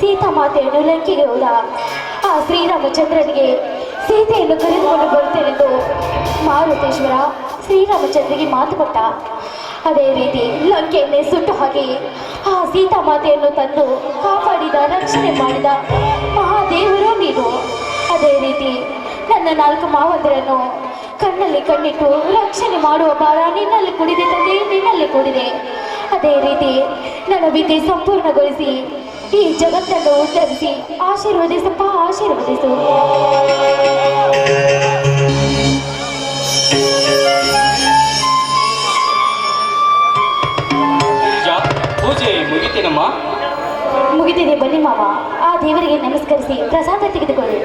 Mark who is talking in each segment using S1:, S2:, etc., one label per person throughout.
S1: ಸೀತಾ ಮಾತೆಯನ್ನು ಲಂಕೆಗೆ ಹೋದ ಆ ಶ್ರೀರಾಮಚಂದ್ರನಿಗೆ ಸೀತೆಯನ್ನು ಕರೆದುಕೊಂಡು ಬರುತ್ತೇನೆಂದು ಮಾರುತೇಶ್ವರ ಶ್ರೀರಾಮಚಂದ್ರಿಗೆ ಮಾತು ಕೊಟ್ಟ. ಅದೇ ರೀತಿ ಲಂಕೆಯನ್ನೇ ಸುಟ್ಟು ಹಾಕಿ ಆ ಸೀತಾ ಮಾತೆಯನ್ನು ತಂದು ಕಾಪಾಡಿದ, ರಕ್ಷಣೆ ಮಾಡಿದ ಮಹಾದೇವರು ನೀನು. ಅದೇ ರೀತಿ ನನ್ನ ನಾಲ್ಕು ಮಾವಂದಿರನ್ನು ಕಣ್ಣಲ್ಲಿ ಕಣ್ಣಿಟ್ಟು ರಕ್ಷಣೆ ಮಾಡುವ ಭಾರ ನಿನ್ನಲ್ಲಿ ಕುಡಿದೆ ತಂದೆ, ನಿನ್ನಲ್ಲಿ ಕುಡಿದೆ. ಅದೇ ರೀತಿ ನನ್ನ ವಿದ್ಯೆ ಸಂಪೂರ್ಣಗೊಳಿಸಿ ಈ ಜಗತ್ತನ್ನು ಉದ್ಧರಿಸಿ ಆಶೀರ್ವದಿಸಪ್ಪ ಆಶೀರ್ವದಿಸು.
S2: ಪೂಜೆ ಮುಗಿತೀನಮ್ಮ?
S1: ಮುಗಿದಿದೆ ಬನ್ನಿ ಮಾವ. ಆ ದೇವರಿಗೆ ನಮಸ್ಕರಿಸಿ ಪ್ರಸಾದ ತೆಗೆದುಕೊಳ್ಳಿ.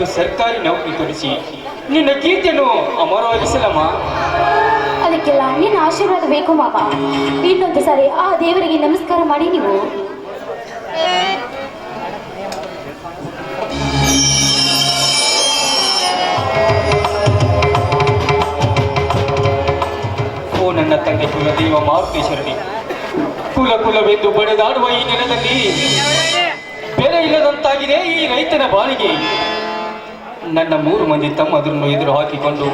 S2: ಒಂದು ಸರ್ಕಾರಿ ನೌಕರಿ ಕೊಡಿಸಿ ನಿನ್ನ ಕೀರ್ತಿಯನ್ನು ಅಮರವಾಗಿಸಲಮ್ಮ
S1: ಅದಕ್ಕೆಲ್ಲ ನಿನ್ನ ಆಶೀರ್ವಾದ ಬೇಕು ಮಾವ. ಇನ್ನೊಂದು ಸಾರಿ ಆ ದೇವರಿಗೆ ನಮಸ್ಕಾರ ಮಾಡಿ ನೀವು.
S2: ಓ ನನ್ನ ತಂದೆ ಕುಲದೇವ ಮಾರುತೇಶ್ವರಿ ಕುಲ ಕುಲವೆಂದು ಬಡಿದಾಡುವ ಈ ನೆಲದಲ್ಲಿ ಬೆಲೆ ಇಲ್ಲದಂತಾಗಿದೆ ಈ ರೈತನ ಬಾಳಿಗೆ. ನನ್ನ ಮೂರು ಮಂದಿ ತಮ್ಮದನ್ನು ಎದುರು ಹಾಕಿಕೊಂಡು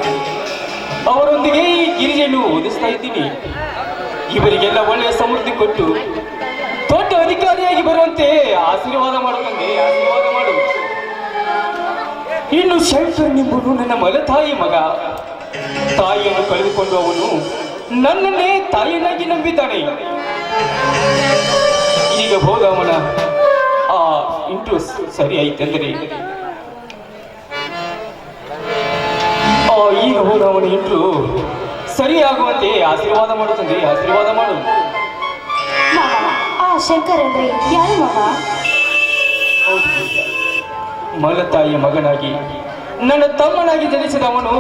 S2: ಅವರೊಂದಿಗೆ ಗಿರಿಜೆಯನ್ನು ಓದಿಸ್ತಾ ಇದ್ದೀನಿ. ಇವರಿಗೆಲ್ಲ ಒಳ್ಳೆಯ ಸಮೃದ್ಧಿ ಕೊಟ್ಟು ದೊಡ್ಡ ಅಧಿಕಾರಿಯಾಗಿ ಬರುವಂತೆ ಆಶೀರ್ವಾದ ಮಾಡು ತಂದೆ, ಆಶೀರ್ವಾದ ಮಾಡು. ಇನ್ನು ಶಂಕರ್ ನಿಂಬುದು ನನ್ನ ಮಲತಾಯಿ ಮಗ. ತಾಯಿಯನ್ನು ಕಳೆದುಕೊಂಡು ಅವನು ನನ್ನನ್ನೇ ತಾಯಿಯನ್ನಾಗಿ ನಂಬಿದ್ದಾನೆ. ಈಗ ಹೋದ ಅವನ ಆ ಇಂಟ್ರೆಸ್ಟ್ ಸರಿ ಆಯ್ತೆಂದರೆ ಆ ಈಗ ಹೋದ ಅವನ ಇಂಟು. ಸರಿಯಾಗುವಂತೆ ಆಶೀರ್ವಾದ ಮಾಡುತ್ತದೆ ಆಶೀರ್ವಾದ ಮಾಡು.
S1: ಆ ಶಂಕರ್ ಅಂದ್ರೆ ಯಾರು ಮಾವ
S2: ಮಲತಾಯಿಯ ಮಗನಾಗಿ ನನ್ನ ತಮ್ಮನಾಗಿ ಜನಿಸಿದ ಅವನು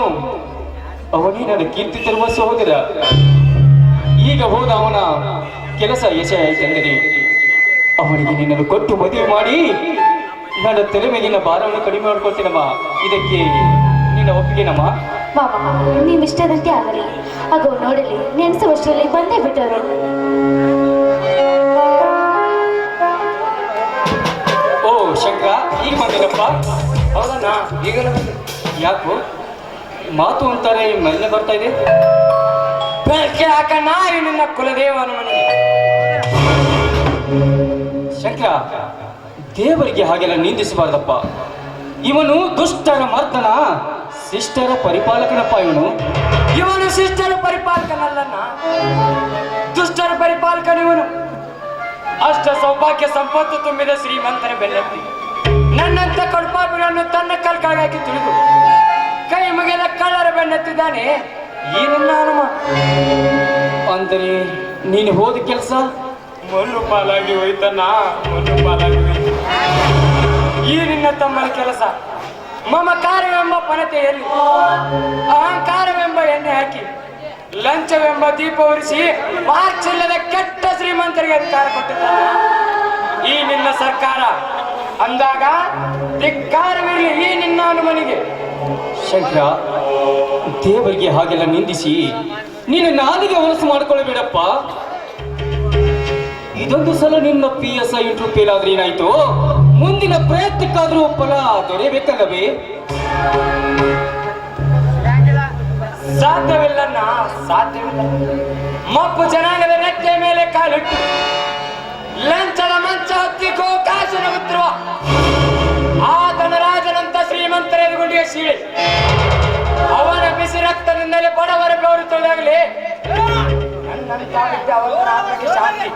S2: ನನ್ನ ಕೀರ್ತಿ ತರುವ ಸಹೋದರ. ಈಗ ಹೋದ ಅವನ ಕೆಲಸ ಯಶ ಆಯ್ತೆಂದರೆ ಅವನಿಗೆ ನಿನ್ನನ್ನು ಕೊಟ್ಟು ಮದುವೆ ಮಾಡಿ ನನ್ನ ತಲೆ ಮೇಲಿನ ಭಾರವನ್ನು ಕಡಿಮೆ ಮಾಡ್ಕೊಳ್ತೀನಮ್ಮ. ಇದಕ್ಕೆ ನಿನ್ನ ಒಪ್ಪಿಗೆನಮ್ಮ?
S1: ಮಾವ ನೀವು ಇಷ್ಟದಂತೆ ಆಗಲಿ. ಆಗೋ ನೋಡಲಿ ನೆನೆಸುವಷ್ಟರಲ್ಲಿ ಬಂದೇ ಬಿಟ್ಟರು
S2: ಓ, ಶಂಕರ ಈಗ ಬಂದೇನಪ್ಪ
S3: ಹೌದಣ್ಣ ಬಂದೆ.
S2: ಯಾಕೋ? ಮಾತು ಅಂತಾರೆ ಮೊನ್ನೆ ಬರ್ತಾ ಇದೆ?
S3: ಬೆಳಗ್ಗೆ ಹಾಕಣ್ಣ ನಿನ್ನ ಕುಲದೇವನ ಮನೆ
S2: ಶಂಕರ, ದೇವರಿಗೆ ಹಾಗೆಲ್ಲ ನಿಂದಿಸಬಾರ್ದಪ್ಪ. ಇವನು ದುಷ್ಟರ ಮರ್ದನ. ಶಿಷ್ಟರ ಪರಿಪಾಲಕನಪ್ಪ ಇವನು
S3: ಇವನು ಸಿಸ್ಟರ್ ಪರಿಪಾಲಕನಲ್ಲನ್ನ ದುಷ್ಟರ ಪರಿಪಾಲಕನಿವನು ಅಷ್ಟ ಸೌಭಾಗ್ಯ ಸಂಪತ್ತು ತುಂಬಿದ ಶ್ರೀಮಂತರ ಬೆನ್ನತ್ತಿ. ನನ್ನಂತ ಕಡುಪಾಪಿಗಳನ್ನು ತನ್ನ ಕಲ್ಕಾಗಿ ತಿಳಿದು ಕೈ ಮುಗಿದ ಕಳ್ಳರ ಬೆನ್ನತ್ತಿದ್ದಾನೆ ಏನನ್ನ ಅನುಮ ಹನುಮ
S2: ಅಂದರೆ ನೀನು ಹೋದ ಕೆಲಸ?
S3: ಮಣ್ಣು ಪಾಲಾಗಿ ಹೋಯ್ತಣ್ಣ ಮಣ್ಣು ಪಾಲಾಗಿ ಹೋಯ್ತು. ಈ ನಿನ್ನ ತಮ್ಮನ ಕೆಲಸ. ಮಮಕಾರವೆಂಬ ಪನತೆಯಲ್ಲಿ ಅಹಂಕಾರವೆಂಬ ಎಣ್ಣೆ ಹಾಕಿ ಲಂಚವೆಂಬ ದೀಪ ಉರಿಸಿ ವಾತ್ಸಲ್ಯದ ಕೆಟ್ಟ ಶ್ರೀಮಂತರಿಗೆ ಅಧಿಕಾರ ಕೊಟ್ಟಿದ್ದಾರೆ. ಈ ನಿನ್ನ ಸರ್ಕಾರ ಅಂದಾಗ ಧಿಕ್ಕಾರವಿರಲಿ ಈ ನಿನ್ನ ಅನುಮನಿಗೆ.
S2: ಶಂಕರ ದೇವರಿಗೆ ಹಾಗೆಲ್ಲ ನಿಂದಿಸಿ ನೀನು ನಾಲಿಗೆ ಹೊಲಸು ಮಾಡ್ಕೊಳ್ಬೇಡಪ್ಪ. ಇದೊಂದು ಸಲ ನಿನ್ನ P S I interview fail ಆದ್ರೆ ಏನಾಯ್ತು? ಮುಂದಿನ ಪ್ರಯತ್ನಕ್ಕಾದ್ರೂ ಫಲ ದೊರೆಯಬೇಕಲ್ಲವೇ?
S3: ಸಾಧ್ಯವಿಲ್ಲ ಸಾಧ್ಯವಿಲ್ಲ. ಮಪ್ಪು ಜನಾಂಗದ ನೆಟ್ಟೆ ಮೇಲೆ ಕಾಲಿಟ್ಟು, ಲಂಚದ ಮಂಚ ಹತ್ತಿ ಕಾಸು ನಗುತ್ತಿರುವ ಆ ಧನರಾಜನಂತ ಶ್ರೀಮಂತರ ಎದುಗುಂಡಿಗೆ ಸೀಳಿ. ಅವನ ಬಿಸಿ ರಕ್ತದಿಂದಲೇ ಬಡವರ ಬೆವರು ತೊಳೆದಾಗಲಿ. ಶಾಂತಿ.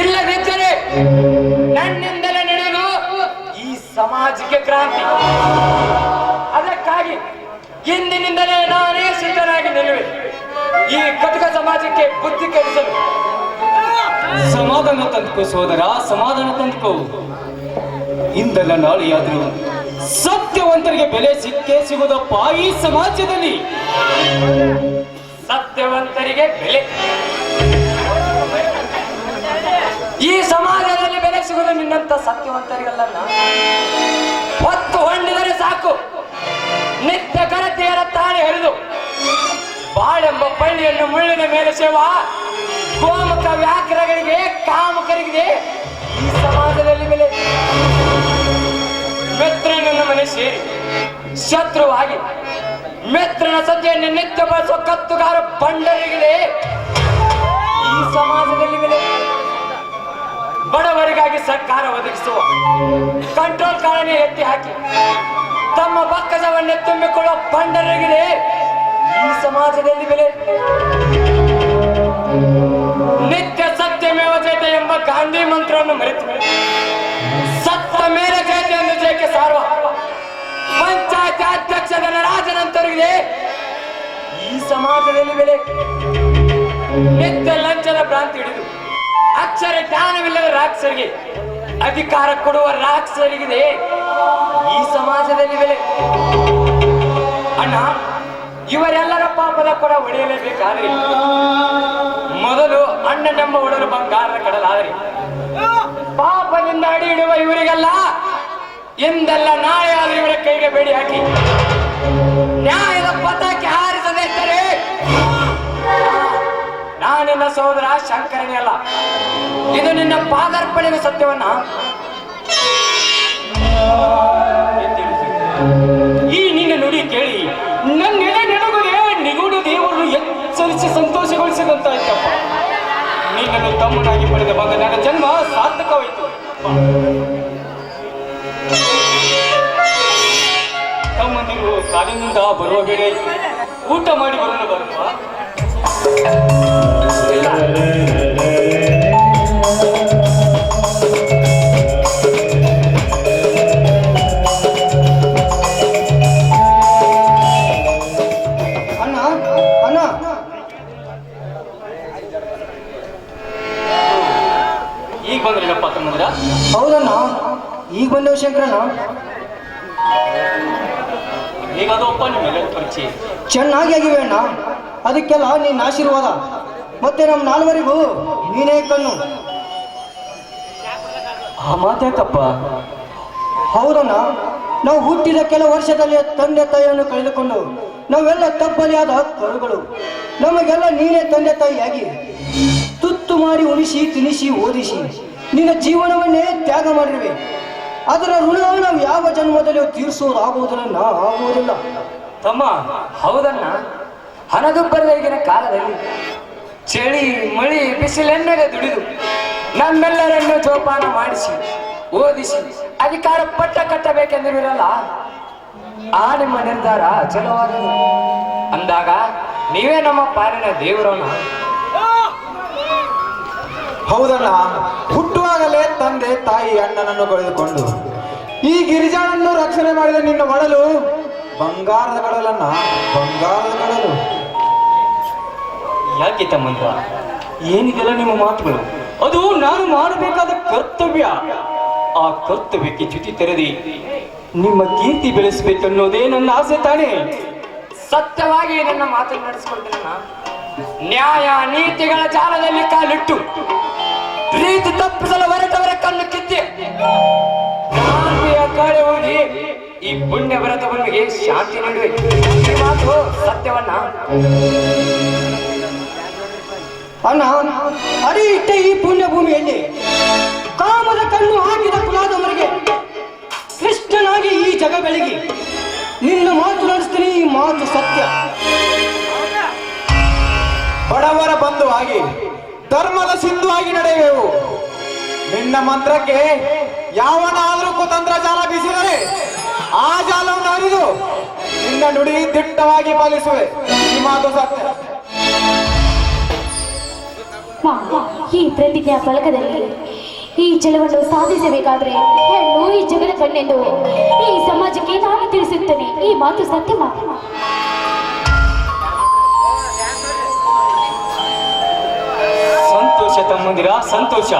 S3: ಇಲ್ಲದಿದ್ದರೆ ಈ ಸಮಾಜಕ್ಕೆ ಕ್ರಾಂತಿ. ಅದಕ್ಕಾಗಿ ಇಂದಿನಿಂದಲೇ ನಾನೇ ಸಿದ್ಧನಾಗಿ ನಿಲ್ಲುವೆ. ಈ ಕಟಕ ಸಮಾಜಕ್ಕೆ ಬುದ್ಧಿ ಕಲಿಸಲು.
S2: ಸಮಾಧಾನ ತಂದುಕೋ ಸೋದರ ಸಮಾಧಾನ ತಂದುಕೋ. ಇಂದಲ್ಲ ನಾಳೆಯಾದರೂ ಸತ್ಯವಂತರಿಗೆ ಬೆಲೆ ಸಿಕ್ಕೇ ಸಿಗುವುದಪ್ಪ ಈ ಸಮಾಜದಲ್ಲಿ.
S3: ಸತ್ಯವಂತರಿಗೆ ಬೆಲೆ. ಈ ಸಮಾಜದಲ್ಲಿ ಬೆಲೆ ಸಿಗುವುದು ನಿನ್ನಂತ ಸತ್ಯವಂತರಿಗಲ್ಲ ಹೊತ್ತು ಹೊಂಡಿದರೆ ಸಾಕು. ನಿತ್ಯ ಕರತೆಯರ ತಾಳೆ ಹಿಡಿದು ಬಾಳೆಂಬ ಪಳ್ಳಿಯನ್ನು ಮುಳ್ಳಿನ ಮೇಲೆ ಸೇವಾ ಗೋಮುಖ ವ್ಯಾಕರಗಳಿಗೆ ಕಾಮಕರಿಗೆ ಈ ಸಮಾಜದಲ್ಲಿ ಬೆಲೆ. ಮಿತ್ರನನ್ನ ಮನೆ ಸೇರಿ ಶತ್ರುವಾಗಿ, ಮಿತ್ರನ ಸತಿಯನ್ನು ನಿತ್ಯ ಬಳಸುವ ಕತ್ತುಗಾರ ಬಂಡರಿಗಿದೆ. ಈ ಸಮಾಜದಲ್ಲಿ ಬೆಲೆ. ಬಡವರಿಗಾಗಿ ಸರ್ಕಾರ ಒದಗಿಸುವ ಕಂಟ್ರೋಲ್ ಕಾಲನಿ ಎತ್ತಿ ಹಾಕಿ. ತಮ್ಮ ಬಕ್ಕಸವನ್ನೇ ತುಂಬಿಕೊಳ್ಳುವ ಬಂಡರಿಗಿದೆ ಈ ಸಮಾಜದಲ್ಲಿ ಬೆಲೆ. ನಿತ್ಯ ಸತ್ಯಮೇವ ಜಯತೆ ಎಂಬ ಗಾಂಧಿ ಮಂತ್ರವನ್ನು ಮರೆತು ಸತ್ತ ಮೇಲೆ ಜಯತೆ ಎಂದು ಜಯಕ್ಕೆ ಸಾರುವ ಪಂಚಾಯತ್ ಅಧ್ಯಕ್ಷ ರಾಜನಂತರಿಗೆ ಈ ಸಮಾಜದಲ್ಲಿ ಬೆಲೆ. ನಿತ್ಯ ಲಂಚದ ಭ್ರಾಂತಿ ಹಿಡಿದು. ಅಕ್ಷರ ಜ್ಞಾನವಿಲ್ಲದ ರಾಕ್ಷರಿಗೆ ಅಧಿಕಾರ ಕೊಡುವ ರಾಕ್ಷಸರಿಗಿದೆ ಈ ಸಮಾಜದಲ್ಲಿ ಬೆಲೆ. ಅಣ್ಣ, ಇವರೆಲ್ಲರ ಪಾಪದ ಕೂಡ ಹೊಡೆಯಲೇಬೇಕಾದ್ರೆ ಮೊದಲು ಅಣ್ಣನೆಂಬ ಒಡಲು ಬಂಗಾರದ ಕಡಲಾದ್ರಿ ಪಾಪದಿಂದ ಅಡಿ ಇಡುವ ಇವರಿಗೆಲ್ಲ. ಎಂದೆಲ್ಲ ನಾಳೆ ಆದ್ರೆ ಇವರ ಕೈಗೆ ಬೇಡಿ ಹಾಕಿ. ನ್ಯಾಯದ ನಾನಿನ್ನ ಸಹೋದರ ಶಂಕರನೇ ಅಲ್ಲ. ಇದು ನಿನ್ನ ಪಾದಾರ್ಪಣೆಗೆ ಸತ್ಯವನ್ನ
S2: ಈ ನಿನ್ನ ನುಡಿ ಕೇಳಿ ನನ್ನ ನೆಲೆ ನಡುಗುದೇ ನಿಗೂಢ ದೇವರನ್ನು ಎಚ್ಚರಿಸಿ ಸಂತೋಷಗೊಳಿಸಿದಂತಾಯ್ತಪ್ಪ. ನಿನ್ನನ್ನು ತಮ್ಮನಾಗಿ ಪಡೆದ ಬಂದ ನನ್ನ ಜನ್ಮ ಸಾರ್ಥಕವಾಯಿತು. ತಮ್ಮಂದಿರು ಕಾಲಿನಿಂದ ಬರುವ ಬೇಡ ಊಟ ಮಾಡಿ ಬರೋಣ ಬರುವ ಈಗ ಬಂದ್ರಿಲ್ಲಪ್ಪ
S4: ಹೌದಣ್ಣ. ಈಗ ಬಂದೇವು ಶಂಕರಣ್ಣ.
S2: ನಿಮ್ಮೆಲ್ಲರ ಪರಿಚಯ.
S4: ಚೆನ್ನಾಗಿ ಆಗಿವೆ ಅಣ್ಣ. ಅದಕ್ಕೆಲ್ಲ ನಿನ್ನ ಆಶೀರ್ವಾದ. ಮತ್ತೆ ನಮ್ಮ ನಾಲ್ವರಿಗೂ ನೀನೇ ಕಣ್ಣು.
S2: ಆ ಮಾತಾಕಪ್ಪ
S4: ಹೌದಣ್ಣ. ನಾವು ಹುಟ್ಟಿದ ಕೆಲ ವರ್ಷದಲ್ಲಿ ತಂದೆ ತಾಯಿಯನ್ನು ಕಳೆದುಕೊಂಡು ನಾವೆಲ್ಲ ತಬ್ಬಲಿಯಾದ ಕರುಗಳು ನಮಗೆಲ್ಲ ನೀನೇ ತಂದೆ ತಾಯಿಯಾಗಿ. ತುತ್ತು ಮಾಡಿ ಉಣಿಸಿ ತಿನಿಸಿ ಓದಿಸಿ. ನಿನ್ನ ಜೀವನವನ್ನೇ ತ್ಯಾಗ ಮಾಡಿರುವೆ. ಅದರ ಋಣ ನಾವು ಯಾವ ಜನ್ಮದಲ್ಲಿ ತೀರಿಸುವುದಾಗುವುದಿಲ್ಲ ಆಗುವುದಿಲ್ಲ
S3: ತಮ್ಮ ಹೌದನ್ನ ಹಣದುಬ್ಬರದ ಈಗಿನ ಕಾಲದಲ್ಲಿ ಚಳಿ ಮಳಿ ಬಿಸಿಲೆನ್ನದೆ ದುಡಿದು ನಮ್ಮೆಲ್ಲರನ್ನು ಜೋಪಾನ ಮಾಡಿಸಿ ಓದಿಸಿ ಅಧಿಕಾರ ಪಟ್ಟ ಕಟ್ಟಬೇಕೆಂದಿರಲ್ಲ ಆ ನಿಮ್ಮ ನಿರ್ಧಾರ ಚಲವಾದದು ಅಂದಾಗ ನೀವೇ ನಮ್ಮ ಪಾಲಿನ ದೇವರನ್ನ.
S5: ಹೌದಣ್ಣ. ಹುಟ್ಟುವಾಗಲೇ ತಂದೆ ತಾಯಿ ಅಣ್ಣನನ್ನು ಕಳೆದುಕೊಂಡು ಈ ಗಿರಿಜಾನನ್ನು ರಕ್ಷಣೆ ಮಾಡಿದ ನಿನ್ನ ಒಡಲು ಬಂಗಾರದ ಕಡಲನ್ನ ಬಂಗಾರದ ಕಡಲು.
S2: ಯಾಕೆ ತಮ್ಮಂತ ಏನಿದೆಲ್ಲ ನಿಮ್ಮ ಮಾತುಗಳು? ಅದು ನಾನು ಮಾಡಬೇಕಾದ ಕರ್ತವ್ಯ. ಆ ಕರ್ತವ್ಯಕ್ಕೆ ಚ್ಯುತಿ ತೆರೆದಿ ನಿಮ್ಮ ಕೀರ್ತಿ ಬೆಳೆಸಬೇಕನ್ನೋದೇ ನನ್ನ ಆಸೆ ತಾನೇ.
S3: ಸತ್ಯವಾಗಿ ನನ್ನ ಮಾತನ್ನು ನಡೆಸಿಕೊಳ್ತೇನೆ ನ್ಯಾಯ ನೀತಿಗಳ ಜಾಲದಲ್ಲಿ ಕಾಲಿಟ್ಟು ಪ್ರೀತಿ ತಪ್ಪಿಸಲು ಹೊರಟವರ ಕಣ್ಣು ಕಿತ್ತಿ. ಈ ಪುಣ್ಯ ಶಾಂತಿ ನೀಡುವೆ? ಮಾತು ಸತ್ಯವನ್ನ?
S4: ಅಣ್ಣ ಇಟ್ಟ ಈ ಪುಣ್ಯ ಭೂಮಿಯಲ್ಲಿ. ಕಾಮದ ಕಣ್ಣು ಹಾಕಿದ ಕುಲಾದವರಿಗೆ ಕೃಷ್ಣನಾಗಿ ಈ ಜಗ ಬೆಳಗಿ. ನಿನ್ನ ಮಾತು ನಡೆಸ್ತೀನಿ, ಈ ಮಾತು ಸತ್ಯ.
S5: ಬಡವರ ಬಂಧುವಾಗಿ ಧರ್ಮದ ಸಿಂಧುವಾಗಿ ನಡೆಯುವೆವು. ನಿನ್ನ ಮಂತ್ರಕ್ಕೆ ಯಾವನಾದರೂ ಕುತಂತ್ರ ಜಾಲ ಬೀಸಿದರೆ ಆ ಜಾಲವನ್ನು ಅರಿದು ನಿನ್ನ ನುಡಿ ದಿಟ್ಟವಾಗಿ ಪಾಲಿಸುವೆ. ಈ ಮಾತು ಸತ್ಯ.
S1: ಈ ಪ್ರತಿಜ್ಞಾ ಫಲಕದಲ್ಲಿ ಈ ಜಲವನ್ನು ಸಾಧಿಸಬೇಕಾದ್ರೆ ಹೆಣ್ಣು, ಈ ಜಗದ ಕಣ್ಣೆಂದು ಈ ಸಮಾಜಕ್ಕೆ ನಾನು ತಿಳಿಸುತ್ತೇನೆ. ಈ ಮಾತು ಸತ್ಯ ಮಾಮ
S6: ತಮ್ಮಂದಿರ ಸಂತೋಷ.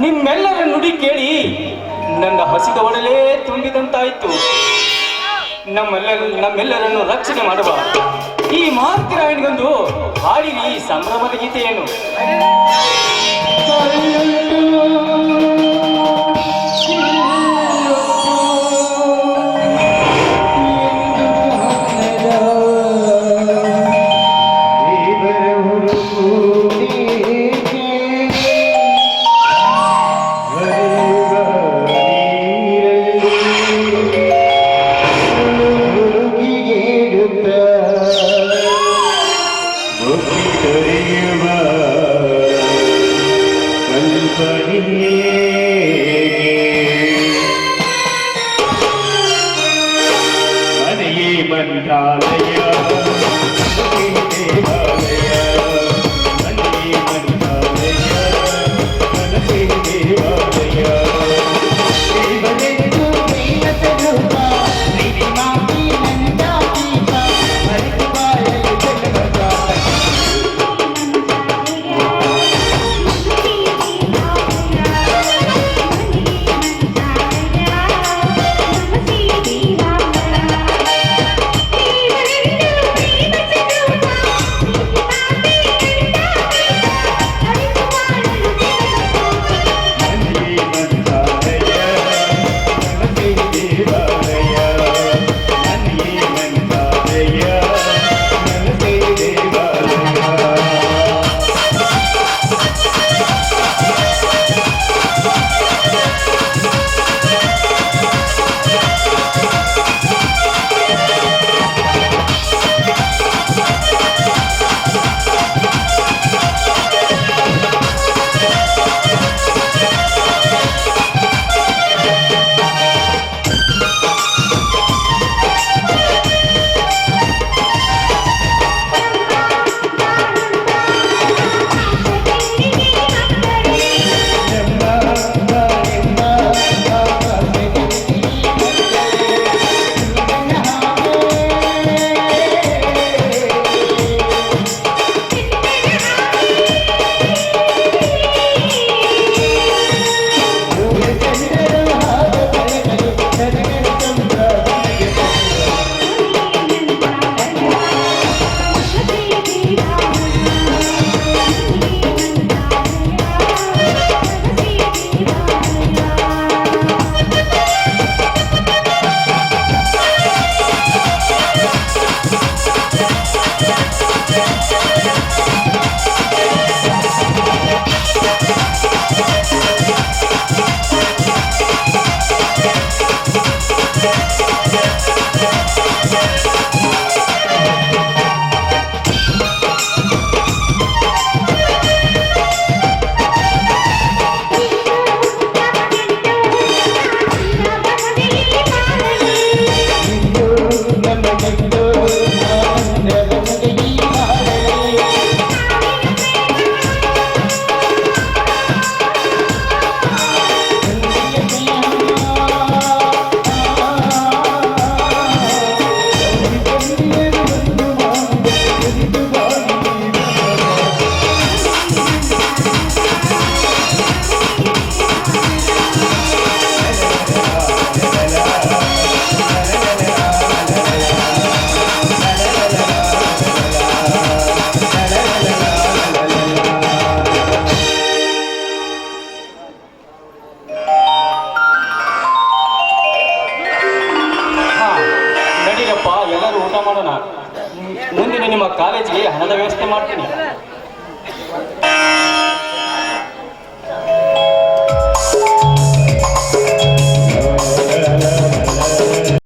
S6: ನಿಮ್ಮೆಲ್ಲರ ನುಡಿ ಕೇಳಿ ನನ್ನ ಹಸಿದ ಒಡಲೇ ತುಂಬಿದಂತಾಯಿತು. ನಮ್ಮೆಲ್ಲ ನಮ್ಮೆಲ್ಲರನ್ನು ರಕ್ಷಣೆ ಮಾಡುವ ಈ ಮಾರುತಿರಾಯಣಿಗೊಂದು ಹಾಡಿರಿ ಸಂಭ್ರಮದ ಗೀತೆಯನ್ನು.